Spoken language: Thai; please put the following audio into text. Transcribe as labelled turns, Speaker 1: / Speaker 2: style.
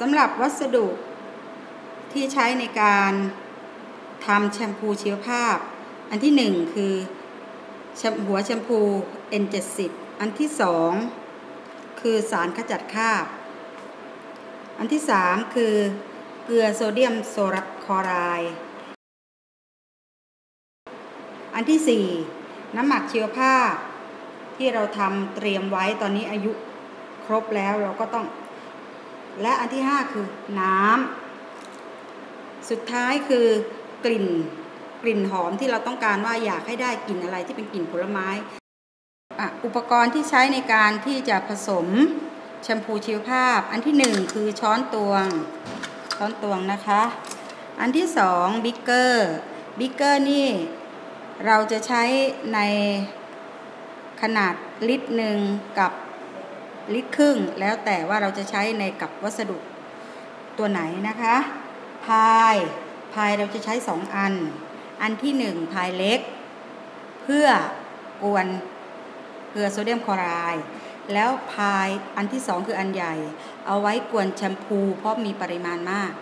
Speaker 1: สำหรับวัสดุที่ใช้ในการทำแชมพูชีวภาพ อันที่หนึ่งคือหัวแชมพู N70 อันที่สองคือสารขจัดคราบ อันที่สามคือเกลือโซเดียมโซรัคอไรด์อันที่สี่น้ำหมักชีวภาพที่เราทำเตรียมไว้ตอนนี้อายุครบแล้วเราก็ต้อง และอันที่ห้าคือน้ำสุดท้ายคือกลิ่นกลิ่นหอมที่เราต้องการว่าอยากให้ได้กลิ่นอะไรที่เป็นกลิ่นผลไม้อุปกรณ์ที่ใช้ในการที่จะผสมแชมพูชีวภาพ อันที่หนึ่งคือช้อนตวงช้อนตวงนะคะ อันที่สองบิ๊กเกอร์บิ๊กเกอร์นี่เราจะใช้ในขนาดลิตรหนึ่งกับ ลิตรครึ่ง แล้วแต่ว่าเราจะใช้ในกับวัสดุตัวไหนนะคะพายพายเราจะใช้สองอัน อันที่หนึ่งพายเล็ก เพื่อกวนเกลือโซเดียมคลอไรด์แล้วพายอันที่สองคืออันใหญ่ เอาไว้กวนแชมพูเพราะมีปริมาณมาก